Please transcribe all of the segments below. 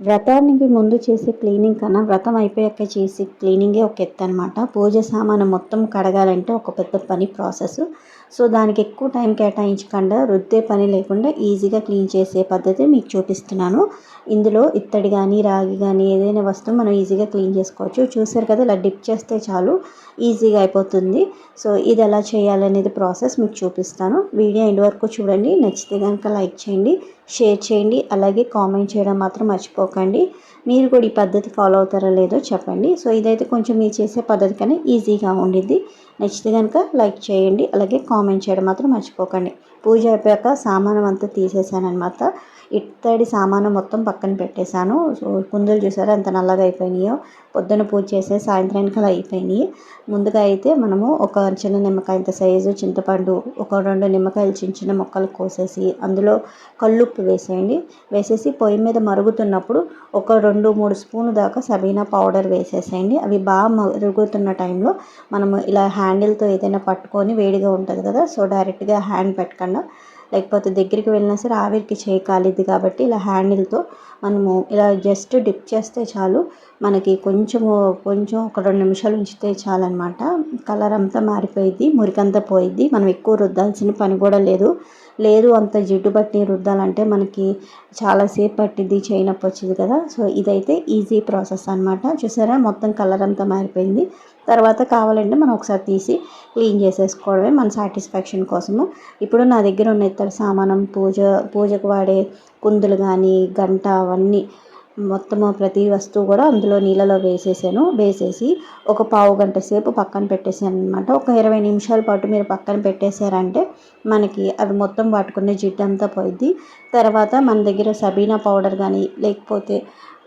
వ్రతానికి ముందు చేసే క్లీనింగ్ కన్నా వ్రతం అయిపోయాక చేసే క్లీనింగే ఒక ఎత్తు అనమాట పూజ సామాను మొత్తం కడగాలంటే ఒక పెద్ద పని ప్రాసెస్. సో దానికి ఎక్కువ టైం కేటాయించకుండా రుద్దే పని లేకుండా ఈజీగా క్లీన్ చేసే పద్ధతి మీకు చూపిస్తున్నాను. ఇందులో ఇత్తడి కానీ రాగి కానీ ఏదైనా వస్తువు మనం ఈజీగా క్లీన్ చేసుకోవచ్చు. చూసారు కదా ఇలా డిప్ చేస్తే చాలు ఈజీగా అయిపోతుంది. సో ఇది ఎలా చేయాలనేది ప్రాసెస్ మీకు చూపిస్తాను. వీడియో ఎండ్ వరకు చూడండి. నచ్చితే కనుక లైక్ చేయండి షేర్ చేయండి అలాగే కామెంట్ చేయడం మాత్రం మర్చిపోకండి. మీరు కూడా ఈ పద్ధతి ఫాలో అవుతారో లేదో చెప్పండి. సో ఇదైతే కొంచెం మీరు చేసే పద్ధతి కన్నా ఈజీగా ఉండిద్ది. నచ్చితే కనుక లైక్ చేయండి అలాగే కామెంట్ చేయడం మాత్రం మర్చిపోకండి. పూజ అయిపోయాక సామానం అంతా తీసేసాను అనమాట ఇత్తడి సామాను మొత్తం పక్కన పెట్టేశాను. సో కుందులు చూసారా ఎంత నల్లగా అయిపోయినాయో? పొద్దున పూజ చేసే సాయంత్రానికి అలా అయిపోయినాయి. ముందుగా అయితే మనము ఒక చిన్న నిమ్మకాయ ఇంత సైజు చింతపండు ఒక రెండు నిమ్మకాయలు చిన్న చిన్న మొక్కలు కోసేసి అందులో కళ్ళుప్పు వేసేయండి. వేసేసి పొయ్యి మీద మరుగుతున్నప్పుడు ఒక రెండు మూడు స్పూన్లు దాకా సబీనా పౌడర్ వేసేసేయండి. అవి బాగా మరుగుతున్న టైంలో మనము ఇలా హ్యాండిల్తో ఏదైనా పట్టుకొని వేడిగా ఉంటుంది కదా సో డైరెక్ట్గా హ్యాండ్ పెట్టకుండా లేకపోతే దగ్గరికి వెళ్ళినా సరే ఆవిరికి చేయి కాలిద్ది కాబట్టి ఇలా హ్యాండిల్తో మనము ఇలా జస్ట్ డిప్ చేస్తే చాలు. మనకి కొంచెము కొంచెం ఒక రెండు నిమిషాలు ఉంచితే చాలన్నమాట. కలర్ అంతా మారిపోయింది మురికంతా పోయిద్ది మనం ఎక్కువ రుద్దాల్సిన పని కూడా లేదు. లేదు అంత జిడ్డు బట్టి రుద్దాలంటే మనకి చాలాసేపు పట్టిద్ది చేయనప్పు వచ్చింది కదా. సో ఇదైతే ఈజీ ప్రాసెస్ అనమాట చూసారా? మొత్తం కలర్ అంతా మారిపోయింది. తర్వాత కావాలంటే మనం ఒకసారి తీసి క్లీన్ చేసేసుకోవడమే మన సాటిస్ఫాక్షన్ కోసము. ఇప్పుడు నా దగ్గర ఉన్న ఇతర సామానం పూజ పూజకు వాడే కుందులు కానీ గంట అవన్నీ మొత్తము ప్రతి వస్తువు కూడా అందులో నీళ్ళలో వేసేసాను. వేసేసి ఒక పావు గంట సేపు పక్కన పెట్టేసాను అనమాట ఒక ఇరవై నిమిషాల పాటు మీరు పక్కన పెట్టేశారంటే మనకి అవి మొత్తం పట్టుకునే జిడ్డు అంతా పోయిద్ది. తర్వాత మన దగ్గర సబీనా పౌడర్ కానీ లేకపోతే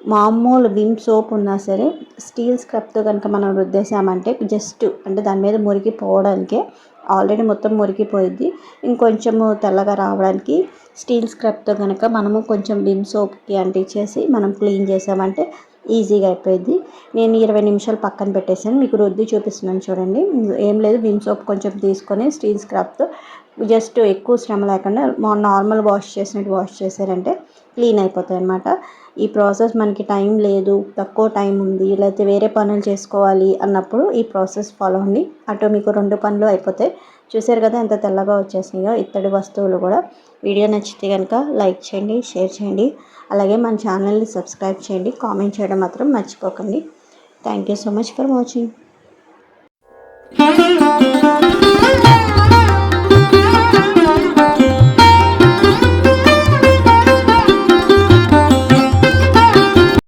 మామూలు విమ్ సోప్ ఉన్నా సరే స్టీల్ స్క్రబ్తో కనుక మనం రుద్దేశామంటే జస్ట్ అంటే దాని మీద మురికి పోవడానికే ఆల్రెడీ మొత్తం మురికిపోయింది ఇంకొంచెము తెల్లగా రావడానికి స్టీల్ స్క్రబ్తో కనుక మనము కొంచెం విమ్ సోప్కి అంటించేసి మనం క్లీన్ చేసామంటే ఈజీగా అయిపోయింది. నేను ఇరవై నిమిషాలు పక్కన పెట్టేసాను మీకు రుద్ది చూపిస్తున్నాను చూడండి. ఏం లేదు విమ్ సోప్ కొంచెం తీసుకొని స్టీల్ స్క్రబ్తో జస్ట్ ఎక్కువ శ్రమ లేకుండా నార్మల్ వాష్ చేసినట్టు వాష్ చేశారంటే క్లీన్ అయిపోతాయి అన్నమాట ఈ ప్రాసెస్ మనకి టైం లేదు తక్కువ టైం ఉంది లేకపోతే వేరే పనులు చేసుకోవాలి అన్నప్పుడు ఈ ప్రాసెస్ ఫాలో అండి అటు మీకు రెండు పనులు అయిపోతాయి. చూసారు కదా ఎంత తెల్లగా వచ్చేసినాయో ఇత్తడి వస్తువులు కూడా. వీడియో నచ్చితే కనుక లైక్ చేయండి షేర్ చేయండి. అలాగే మన ఛానల్ని సబ్స్క్రైబ్ చేయండి. కామెంట్ చేయడం మాత్రం మర్చిపోకండి. Thank you so much for watching.